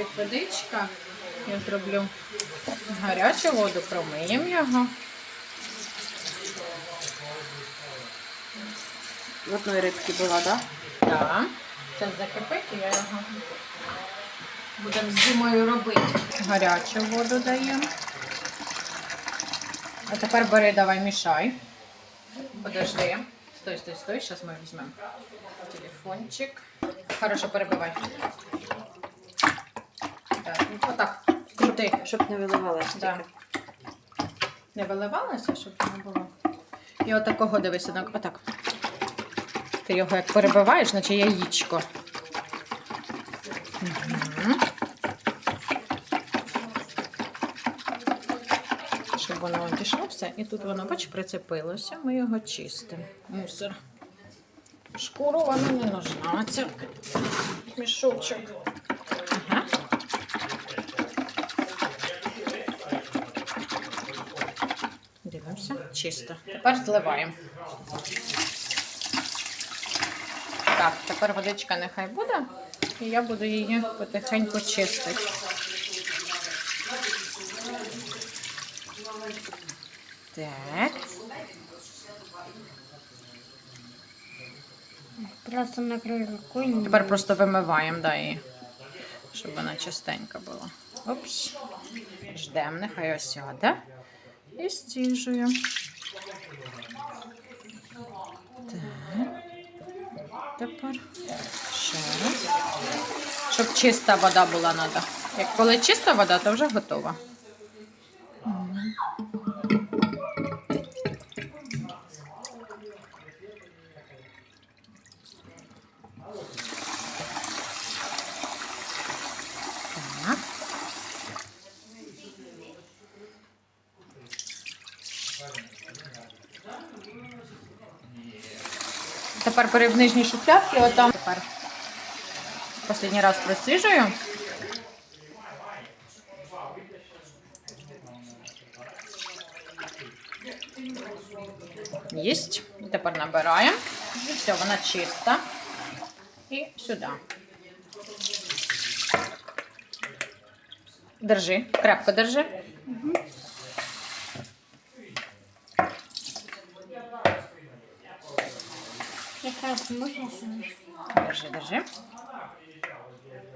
кипить водичка. Я зроблю гарячу воду, промиємо його. В одної рибки була, так? Так. Зараз закипить і я його будемо з Дімою робити. Гарячу воду даємо. А тепер бери, давай мішай. Подожди. Стой, стой, стой. Зараз ми візьмемо телефончик. Хорошо, перебивай. Так, отак. Крути. Щоб не виливалася Да. Не виливалося, щоб не було. І отакого дивися, так, отак. Ти його як перебиваєш, наче яєчко. Щоб воно пішло все. І тут воно, бач, прицепилося, ми його чистимо. Мусор. Шкуру воно не нужна. Це мішочок. Дивимося, чисто. Тепер зливаємо. Так, тепер водичка нехай буде, і я буду її потихеньку чистити. Так, Просто накрою рукою. тепер просто вимиваємо, да, її, щоб вона чистенька була. Опс. Ждемо, нехай осяде. І стіжую. Так. Тепер ще раз. Щоб чиста вода була треба. Як коли чиста вода, то вже готова. Тепер бери в нижній шухлядці, отам. Тепер останній раз просижую. Єсть. Тепер набираємо. Все, вона чиста. І сюди. Держи, крепко держи. Держи, держи.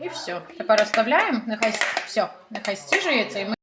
І все. Тепер оставляємо. Нехай все, нехай стіжується і ми.